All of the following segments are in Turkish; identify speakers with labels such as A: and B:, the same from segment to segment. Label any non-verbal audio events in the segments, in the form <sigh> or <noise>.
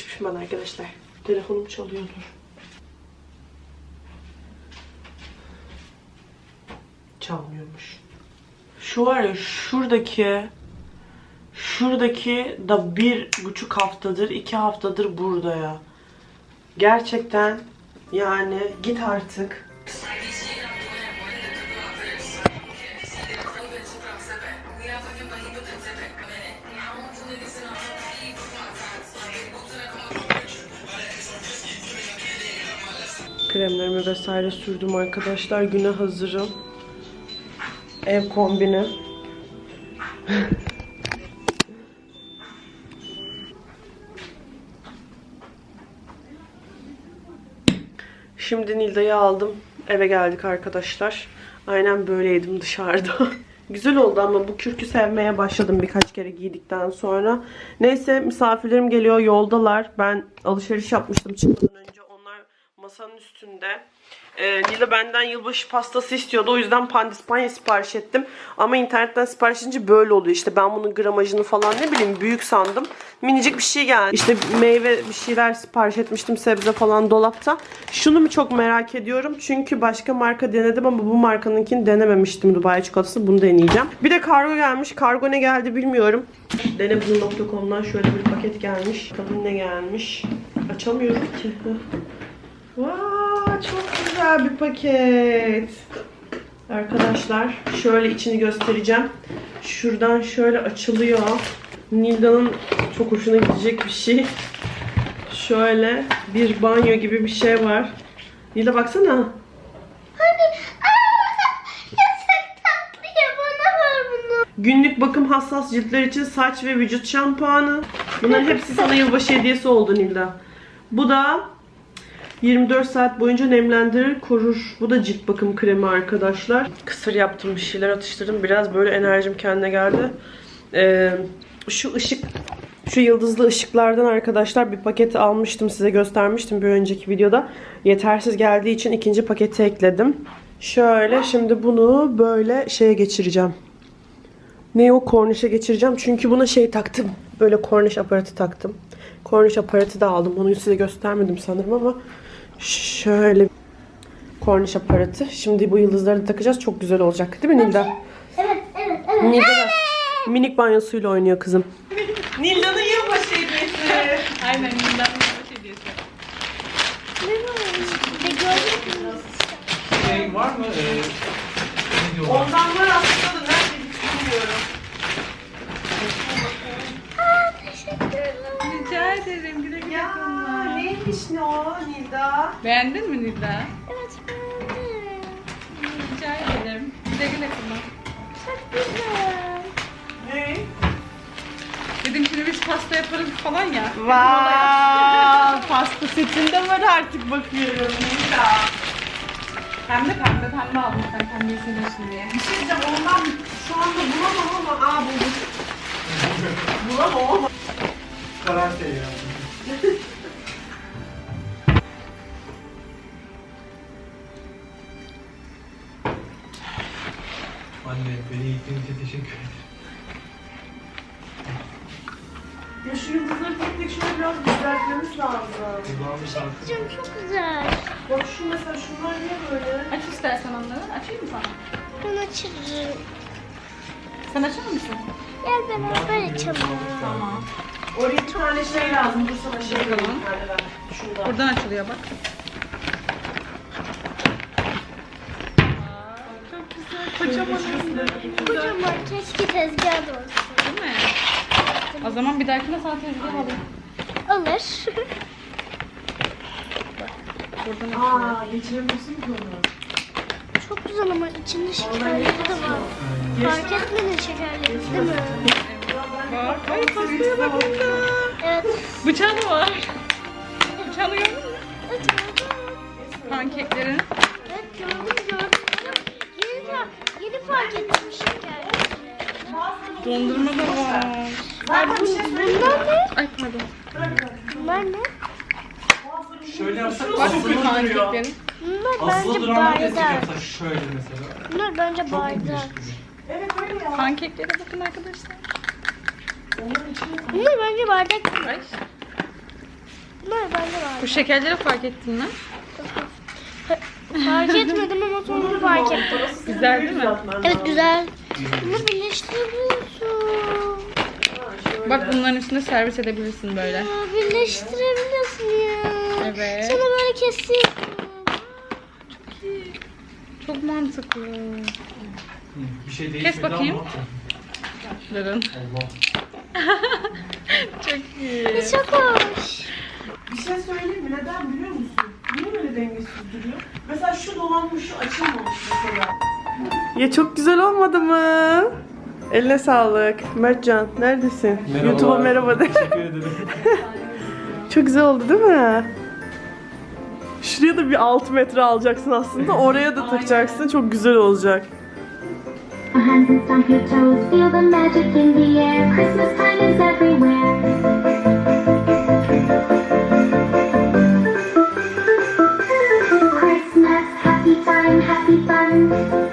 A: Yakışmış bana arkadaşlar. Telefonum çalıyordur. Çalmıyormuş. Şu var ya şuradaki şuradaki da bir buçuk haftadır iki haftadır burada ya. Gerçekten yani git artık. Kremlerimi vesaire sürdüm arkadaşlar. Güne hazırım. Ev kombini. <laughs> Şimdi Nilda'yı aldım. Eve geldik arkadaşlar. Aynen böyleydim dışarıda. <laughs> Güzel oldu ama bu kürkü sevmeye başladım birkaç kere giydikten sonra. Neyse misafirlerim geliyor yoldalar. Ben alışveriş yapmıştım çıkmadan önce. Masanın üstünde. Ee, Nila benden yılbaşı pastası istiyordu. O yüzden pandispanya sipariş ettim. Ama internetten sipariş edince böyle oluyor. İşte ben bunun gramajını falan ne bileyim büyük sandım. Minicik bir şey geldi. İşte meyve bir şeyler sipariş etmiştim. Sebze falan dolapta. Şunu mu çok merak ediyorum. Çünkü başka marka denedim ama bu markanınkini denememiştim Dubai çikolatası. Bunu deneyeceğim. Bir de kargo gelmiş. Kargo ne geldi bilmiyorum. Denebulu.com'dan şöyle bir paket gelmiş. Bakalım ne gelmiş. Açamıyorum ki. Vay çok güzel bir paket. Arkadaşlar şöyle içini göstereceğim. Şuradan şöyle açılıyor. Nilda'nın çok hoşuna gidecek bir şey. Şöyle bir banyo gibi bir şey var. Nilda baksana. Günlük bakım hassas ciltler için saç ve vücut şampuanı. Bunların hepsi sana yılbaşı hediyesi oldu Nilda. Bu da 24 saat boyunca nemlendirir, korur. Bu da cilt bakım kremi arkadaşlar. Kısır yaptım, bir şeyler atıştırdım. Biraz böyle enerjim kendine geldi. Ee, şu ışık, şu yıldızlı ışıklardan arkadaşlar bir paket almıştım. Size göstermiştim bir önceki videoda. Yetersiz geldiği için ikinci paketi ekledim. Şöyle şimdi bunu böyle şeye geçireceğim. Ne o kornişe geçireceğim. Çünkü buna şey taktım. Böyle korniş aparatı taktım. Korniş aparatı da aldım. Onu size göstermedim sanırım ama şöyle korniş aparatı. Şimdi bu yıldızları da takacağız. Çok güzel olacak. Değil mi Nilda?
B: Evet evet evet.
A: Nilda da minik banyosuyla oynuyor kızım. Nilda'nın yılbaşı hediyesi. <laughs>
C: Aynen bir şey diyorsun.
B: Ne gördün mü?
D: Şey var mı? Ee?
A: Ondan var aslında
C: Rica ederim. Güle güle
A: Ya
C: kullan.
A: neymiş ne o Nilda?
C: Beğendin mi Nida?
B: Evet beğendim.
C: Rica ederim. Güle güle kullan.
B: Çok güzel.
A: Ne?
C: Dedim şimdi biz pasta yaparız falan ya.
A: Vay, <laughs> pasta setinde var artık bakıyorum Nilda.
C: Pembe pembe pembe aldım sen pembeyi seviyorsun diye.
A: Bir şey diyeceğim ondan şu anda bulamam ama aa buldum. bulamam <laughs> ama.
D: Karar şey ya. Anne beni eğittiğin için teşekkür ederim.
A: Ya şu yıldızları tek tek şöyle biraz düzeltmemiz lazım.
D: Kulağımı.
B: Canım çok güzel.
A: Bak şu mesela şunlar niye böyle?
C: Aç istersen onları. Açayım mı sana?
B: Ben açarım.
C: Sen açar mısın?
B: Gel beraber açalım.
C: Tamam.
A: Oraya bir tane şey lazım. Dur sana şey
C: Bakalım.
A: Şundan.
C: Buradan açılıyor bak. Aa, Çok güzel. Kocaman.
B: Kocaman keşke tezgah da olsun.
C: Değil mi? O zaman bir dahakine sana tezgah alayım.
B: Olur.
C: Buradan açılıyor.
A: Aa geçirebilirsin mi onu?
B: çok güzel ama içinde şekerleri de var. Fark etmedin şekerleri değil mi?
C: Bak, ay pastaya bak Nida.
B: Evet.
C: Bıçağı da var. Bıçağını gördün mü?
B: Evet gördüm.
C: Pankeklerin.
B: Evet gördüm gördüm. Yeni, fa- yeni fark ettim şekerleri.
C: Dondurma da var.
B: Ay, bu, bunlar ne?
C: Ay pardon.
B: Bunlar ne?
D: Şöyle yapsak
C: Bak
D: asılı
C: bu
D: duruyor.
C: pankeklerin.
B: Bunlar
D: Asılı
B: bence
D: duran bir
B: bardak.
D: yapsak şöyle mesela.
B: Bunlar bence
D: Çok
B: bardak.
A: Evet öyle ya.
C: Pankeklere bakın arkadaşlar.
B: Bunlar bence bardak.
C: Ay,
B: Bunlar bence bardak.
C: Bu şekerleri fark ettin mi?
B: Fark etmedim ama sonra fark ettim.
C: Güzel değil mi?
B: Evet güzel. Bunu birleştirebiliyorsun.
C: Bak bunların üstünde servis edebilirsin böyle.
B: Ya birleştirebiliyorsun ya.
C: Evet.
B: Sonra böyle kesiyorsun.
C: Çok mantıklı.
D: Bir şey değişmedi
C: bakayım.
D: ama.
C: Durun.
D: Allah. <laughs>
C: Çok iyi.
B: Çok hoş.
A: Bir şey söyleyeyim mi? Neden biliyor musun? Niye böyle dengesiz duruyor? Mesela şu dolanmış, şu açılmamış mesela. Ya çok güzel olmadı mı? Eline sağlık. Mertcan neredesin? YouTube'a merhaba de.
D: Teşekkür ederim. <laughs>
A: Çok güzel oldu değil mi? Şuraya da bir 6 metre alacaksın aslında. Oraya da takacaksın. Çok güzel olacak.
E: Our hands and stomp your toes, feel the magic in the air. Christmas time is everywhere. Christmas, happy time, happy fun.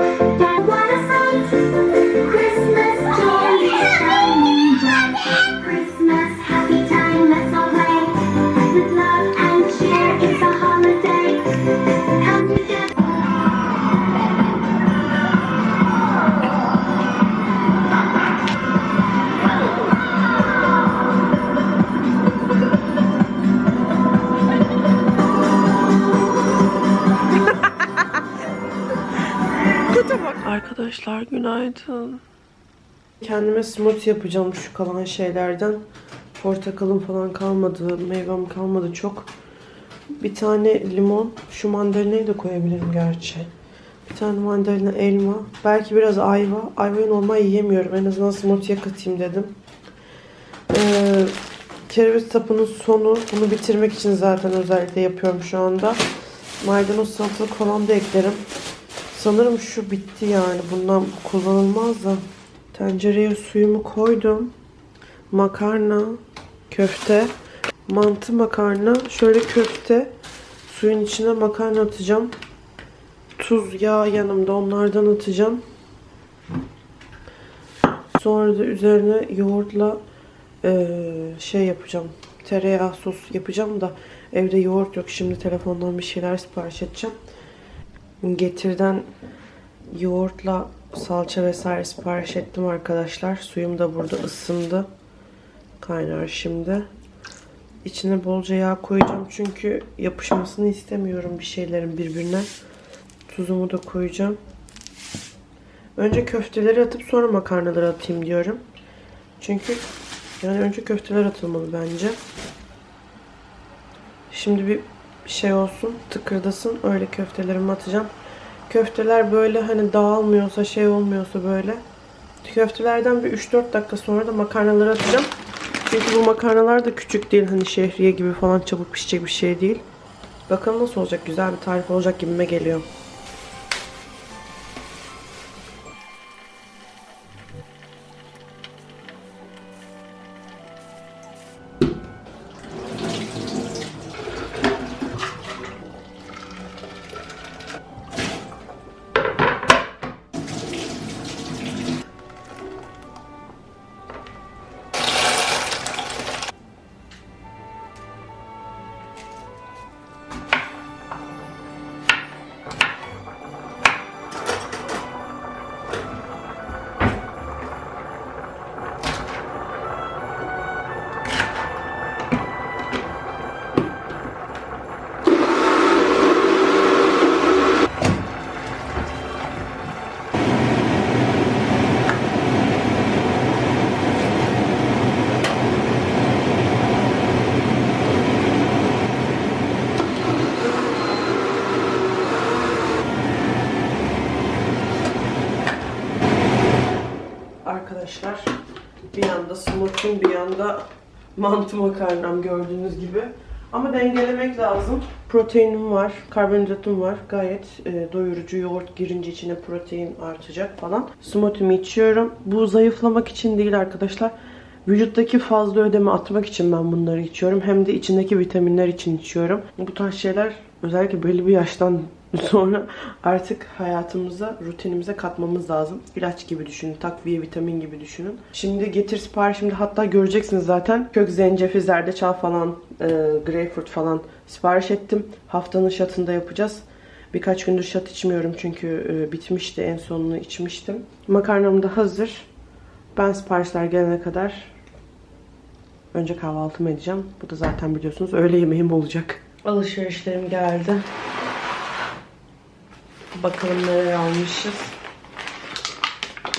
A: Arkadaşlar günaydın. Kendime smoothie yapacağım şu kalan şeylerden. Portakalım falan kalmadı, meyvem kalmadı çok. Bir tane limon, şu mandalinayı da koyabilirim gerçi. Bir tane mandalina, elma, belki biraz ayva. Ayvayı normal yiyemiyorum. En azından smoothie'ye katayım dedim. Ee, kereviz sapının sonu. Bunu bitirmek için zaten özellikle yapıyorum şu anda. Maydanoz salatalık falan da eklerim. Sanırım şu bitti yani. Bundan kullanılmaz da. Tencereye suyumu koydum. Makarna, köfte, mantı makarna, şöyle köfte. Suyun içine makarna atacağım. Tuz, yağ yanımda onlardan atacağım. Sonra da üzerine yoğurtla eee, şey yapacağım. Tereyağı sos yapacağım da evde yoğurt yok. Şimdi telefondan bir şeyler sipariş edeceğim. Getir'den yoğurtla salça vesaire sipariş ettim arkadaşlar. Suyum da burada ısındı. Kaynar şimdi. İçine bolca yağ koyacağım çünkü yapışmasını istemiyorum bir şeylerin birbirine. Tuzumu da koyacağım. Önce köfteleri atıp sonra makarnaları atayım diyorum. Çünkü yani önce köfteler atılmalı bence. Şimdi bir şey olsun, tıkırdasın. Öyle köftelerimi atacağım. Köfteler böyle hani dağılmıyorsa, şey olmuyorsa böyle. Köftelerden bir 3-4 dakika sonra da makarnaları atacağım. Çünkü bu makarnalar da küçük değil. Hani şehriye gibi falan çabuk pişecek bir şey değil. Bakalım nasıl olacak. Güzel bir tarif olacak gibime geliyor. Mantı makarnam gördüğünüz gibi. Ama dengelemek lazım. Proteinim var, karbonhidratım var. Gayet e, doyurucu. Yoğurt girince içine protein artacak falan. Smoothie'mi içiyorum. Bu zayıflamak için değil arkadaşlar. Vücuttaki fazla ödemi atmak için ben bunları içiyorum. Hem de içindeki vitaminler için içiyorum. Bu tarz şeyler özellikle belli bir yaştan Sonra artık hayatımıza, rutinimize katmamız lazım. İlaç gibi düşünün, takviye, vitamin gibi düşünün. Şimdi getir siparişimde hatta göreceksiniz zaten. Kök zencefil, zerdeçal falan, e, greyfurt falan sipariş ettim. Haftanın şatında yapacağız. Birkaç gündür şat içmiyorum çünkü e, bitmişti. En sonunu içmiştim. Makarnam da hazır. Ben siparişler gelene kadar önce kahvaltımı edeceğim. Bu da zaten biliyorsunuz öğle yemeğim olacak. Alışverişlerim geldi. Bakalım neler almışız.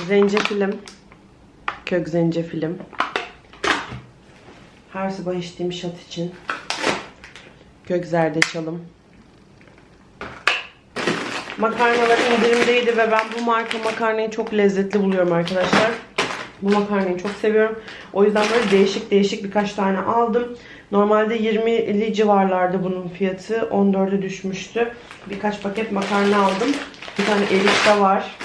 A: Zencefilim. Kök zencefilim. Her sabah içtiğim şat için. Kök zerdeçalım. Makarnalar indirimdeydi ve ben bu marka makarnayı çok lezzetli buluyorum arkadaşlar. Bu makarnayı çok seviyorum. O yüzden böyle değişik değişik birkaç tane aldım. Normalde 20'li civarlarda bunun fiyatı. 14'e düşmüştü. Birkaç paket makarna aldım. Bir tane erişte var.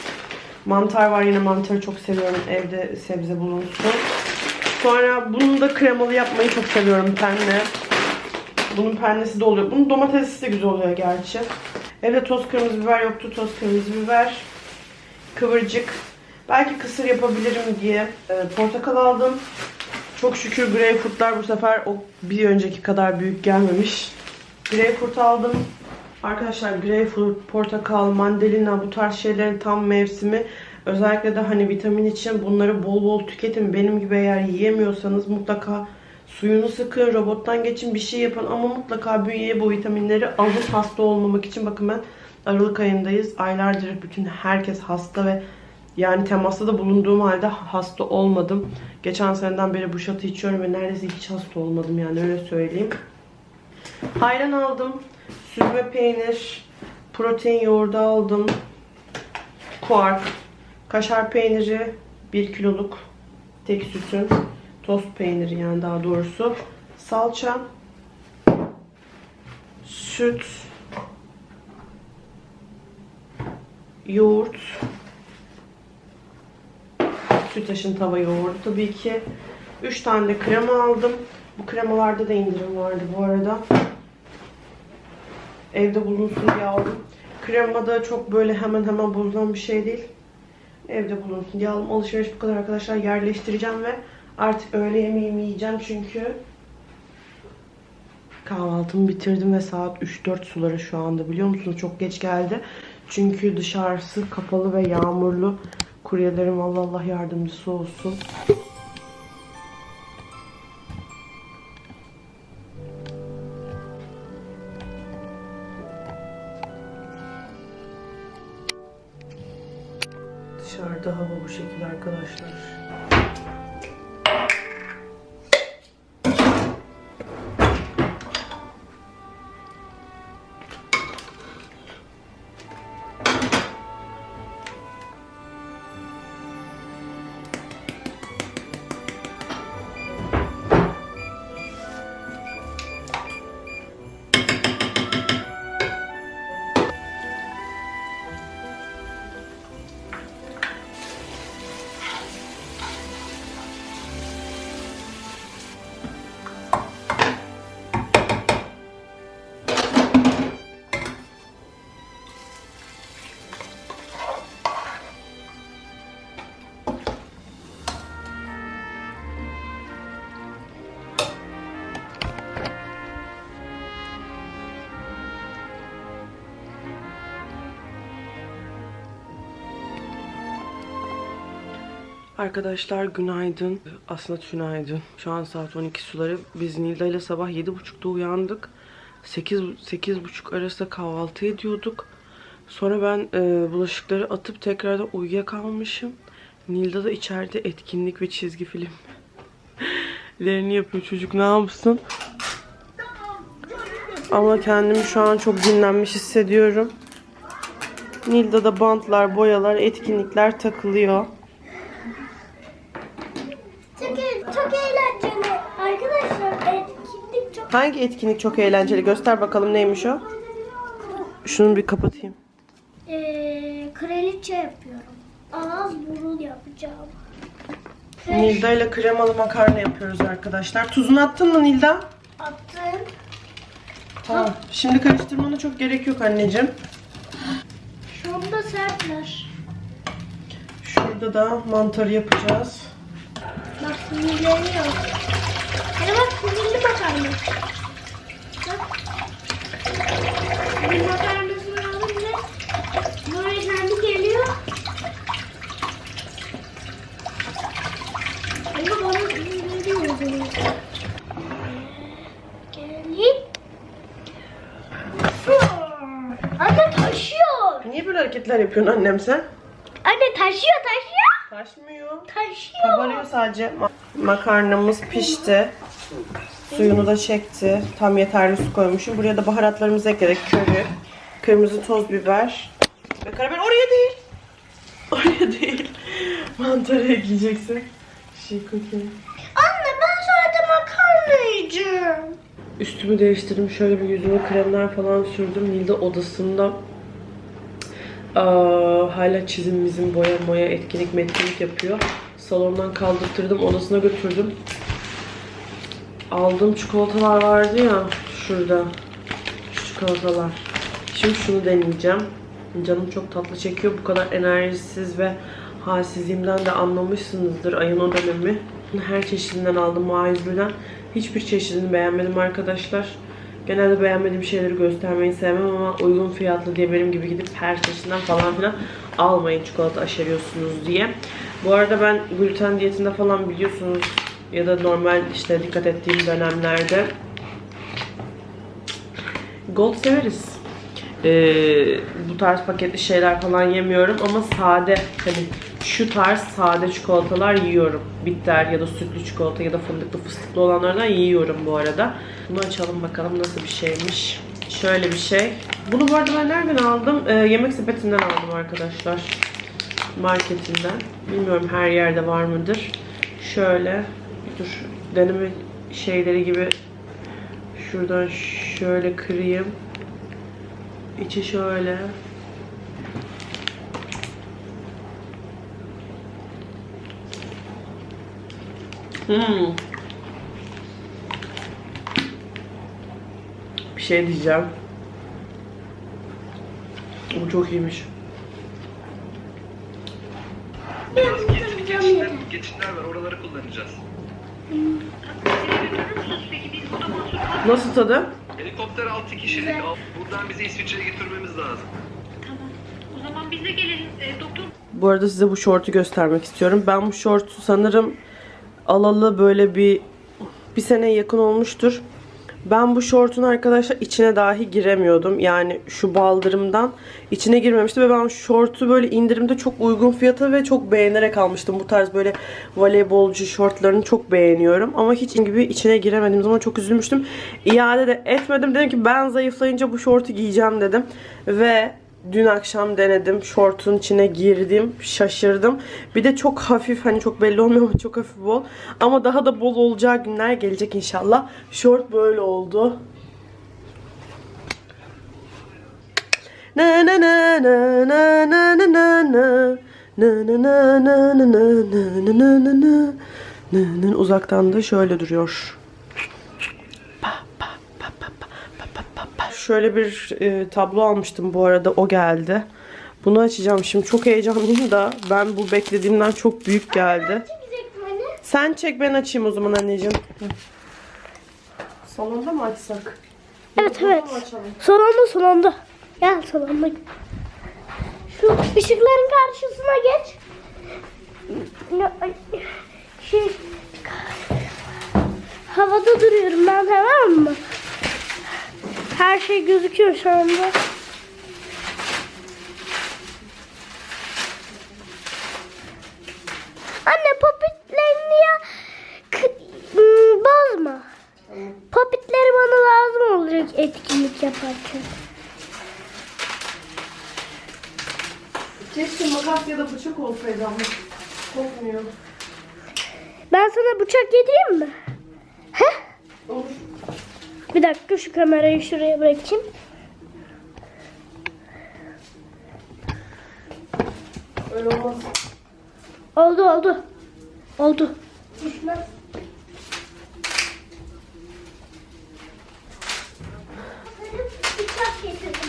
A: Mantar var. Yine mantarı çok seviyorum. Evde sebze bulunsun. Sonra bunu da kremalı yapmayı çok seviyorum penne. Bunun pennesi de oluyor. Bunun domatesi de güzel oluyor gerçi. Evde toz kırmızı biber yoktu. Toz kırmızı biber. Kıvırcık. Belki kısır yapabilirim diye e, portakal aldım. Çok şükür greyfurtlar bu sefer o bir önceki kadar büyük gelmemiş. Greyfurt aldım. Arkadaşlar greyfurt, portakal, mandalina bu tarz şeylerin tam mevsimi. Özellikle de hani vitamin için bunları bol bol tüketin. Benim gibi eğer yiyemiyorsanız mutlaka suyunu sıkın, robottan geçin bir şey yapın ama mutlaka bünyeye bu vitaminleri alın hasta olmamak için. Bakın ben Aralık ayındayız. Aylardır bütün herkes hasta ve yani temasta da bulunduğum halde hasta olmadım. Geçen seneden beri bu şatı içiyorum ve neredeyse hiç hasta olmadım yani öyle söyleyeyim. Hayran aldım. Süzme peynir, protein yoğurdu aldım. Kuark, kaşar peyniri 1 kiloluk tek sütün tost peyniri yani daha doğrusu. Salça, süt, yoğurt, Sütaş'ın tava yoğurdu tabii ki. 3 tane de krema aldım. Bu kremalarda da indirim vardı bu arada. Evde bulunsun diye aldım. Krema da çok böyle hemen hemen bozulan bir şey değil. Evde bulunsun diye aldım. Alışveriş bu kadar arkadaşlar. Yerleştireceğim ve artık öğle yemeğimi yiyeceğim çünkü kahvaltımı bitirdim ve saat 3-4 suları şu anda biliyor musunuz? Çok geç geldi. Çünkü dışarısı kapalı ve yağmurlu. Kuryelerim Allah Allah yardımcısı olsun. Dışarıda hava bu şekilde arkadaşlar. Arkadaşlar günaydın. Aslında tünaydın. Şu an saat 12 suları. Biz Nilda ile sabah 7.30'da uyandık. 8 8.30 arasında kahvaltı ediyorduk. Sonra ben e, bulaşıkları atıp tekrardan uyuyakalmışım. Nilda da içeride etkinlik ve çizgi film <laughs> lerini yapıyor. Çocuk ne yapsın? Ama kendimi şu an çok dinlenmiş hissediyorum. Nilda da bantlar, boyalar, etkinlikler takılıyor.
B: Çok, e- çok eğlenceli. Arkadaşlar etkinlik çok
A: Hangi etkinlik çok eğlenceli? Göster bakalım neymiş o? Şunu bir kapatayım.
B: Ee, kraliçe yapıyorum. Ağız burun yapacağım.
A: Nilda ile kremalı makarna yapıyoruz arkadaşlar. Tuzunu attın mı Nilda?
B: Attım.
A: Tamam. Şimdi karıştırmana çok gerek yok anneciğim.
B: sertler.
A: Şurada da mantarı yapacağız.
B: Bak sinirleri Hadi bak sinirli makarna. Bak. Bir makarnasını alınca kendi geliyor. Ama bana sinirleri yok. Gelin. Anne taşıyor.
A: Niye böyle hareketler yapıyorsun annem sen?
B: Anne taşıyor taşıyor.
A: Taşmıyor.
B: Taşıyor.
A: Kabarıyor sadece. Ma- makarnamız pişti. Suyunu da çekti. Tam yeterli su koymuşum. Buraya da baharatlarımızı ekledik. Köri, kırmızı toz biber ve karabiber. Oraya değil. <laughs> Oraya değil. Mantarı ekleyeceksin. Şey kokuyor.
B: Anne ben sadece makarna yiyeceğim.
A: Üstümü değiştirdim. Şöyle bir yüzüme kremler falan sürdüm. Nilde odasında aa, hala çizim bizim boya moya etkinlik metkinlik yapıyor. Salondan kaldırttırdım. Odasına götürdüm. Aldığım çikolatalar vardı ya şurada. Şu çikolatalar. Şimdi şunu deneyeceğim. Canım çok tatlı çekiyor. Bu kadar enerjisiz ve halsizliğimden de anlamışsınızdır ayın o dönemi. Her çeşidinden aldım A101'den. Hiçbir çeşidini beğenmedim arkadaşlar. Genelde beğenmediğim şeyleri göstermeyi sevmem ama uygun fiyatlı diye benim gibi gidip her çeşidinden falan filan almayın çikolata aşeriyorsunuz diye. Bu arada ben gluten diyetinde falan biliyorsunuz ya da normal işte dikkat ettiğim dönemlerde Gold severiz. Ee, bu tarz paketli şeyler falan yemiyorum ama sade hani şu tarz sade çikolatalar yiyorum. Bitter ya da sütlü çikolata ya da fındıklı fıstıklı olanlardan yiyorum bu arada. Bunu açalım bakalım nasıl bir şeymiş. Şöyle bir şey. Bunu bu arada ben nereden aldım? Ee, yemek sepetinden aldım arkadaşlar. Marketinden. Bilmiyorum her yerde var mıdır. Şöyle dur deneme şeyleri gibi şuradan şöyle kırayım. İçi şöyle. Hmm. Bir şey diyeceğim. Bu çok iyiymiş.
B: Biraz
F: geçitler var oraları kullanacağız.
A: Nasıl tadı?
F: Helikopter 6 kişilik. Buradan bizi İsviçre'ye götürmemiz lazım.
C: O zaman biz de gelelim. E, doktor
A: Bu arada size bu şortu göstermek istiyorum. Ben bu şortu sanırım alalı böyle bir bir sene yakın olmuştur. Ben bu şortun arkadaşlar içine dahi giremiyordum. Yani şu baldırımdan içine girmemişti ve ben şortu böyle indirimde çok uygun fiyata ve çok beğenerek almıştım. Bu tarz böyle voleybolcu şortlarını çok beğeniyorum. Ama hiç gibi içine giremediğim zaman çok üzülmüştüm. İade de etmedim. Dedim ki ben zayıflayınca bu şortu giyeceğim dedim. Ve Dün akşam denedim. Şortun içine girdim. Şaşırdım. Bir de çok hafif hani çok belli olmuyor ama çok hafif bol. Ama daha da bol olacağı günler gelecek inşallah. Şort böyle oldu. Na na na na na na na na na. Na na na na na na na na na na na. Uzaktan da şöyle duruyor. Şöyle bir e, tablo almıştım bu arada o geldi. Bunu açacağım şimdi çok heyecanlıyım da ben bu beklediğimden çok büyük geldi.
B: Anne.
A: Sen çek ben açayım o zaman anneciğim. Hı. Salonda mı açsak?
B: Evet
A: Burada
B: evet. Salonda salonda. Gel salonda. Şu ışıkların karşısına geç. Şey, havada duruyorum ben tamam mı? Her şey gözüküyor şu anda. Anne popitlerini ya ım, bozma. Popitleri bana lazım olacak etkinlik yaparken.
A: Keşke makas ya da bıçak olsaydı ama kokmuyor.
B: Ben sana bıçak getireyim mi? Bir dakika şu kamerayı şuraya bırakayım.
A: Öyle olmaz.
B: Oldu oldu. Oldu. Bıçak getirdim.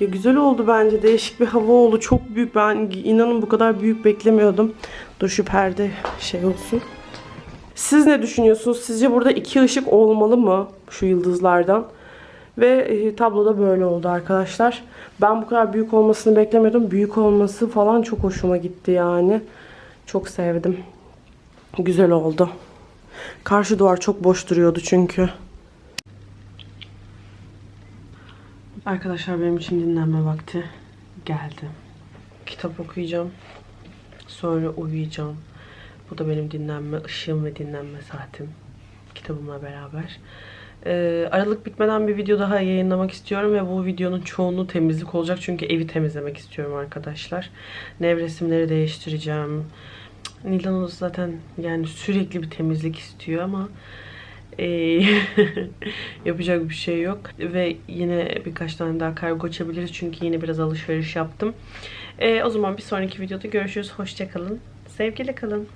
A: Ya güzel oldu bence. Değişik bir hava oldu. Çok büyük. Ben inanın bu kadar büyük beklemiyordum. Dur şu perde şey olsun. Siz ne düşünüyorsunuz? Sizce burada iki ışık olmalı mı? Şu yıldızlardan. Ve e, tabloda böyle oldu arkadaşlar. Ben bu kadar büyük olmasını beklemiyordum. Büyük olması falan çok hoşuma gitti yani. Çok sevdim. Güzel oldu. Karşı duvar çok boş duruyordu çünkü. Arkadaşlar benim için dinlenme vakti geldi. Kitap okuyacağım. Sonra uyuyacağım. Bu da benim dinlenme ışığım ve dinlenme saatim. Kitabımla beraber. Ee, Aralık bitmeden bir video daha yayınlamak istiyorum ve bu videonun çoğunluğu temizlik olacak. Çünkü evi temizlemek istiyorum arkadaşlar. Nevresimleri değiştireceğim. Odası zaten yani sürekli bir temizlik istiyor ama ee, <laughs> yapacak bir şey yok. Ve yine birkaç tane daha kargo açabiliriz. Çünkü yine biraz alışveriş yaptım. Ee, o zaman bir sonraki videoda görüşürüz. Hoşçakalın. Sevgiyle kalın.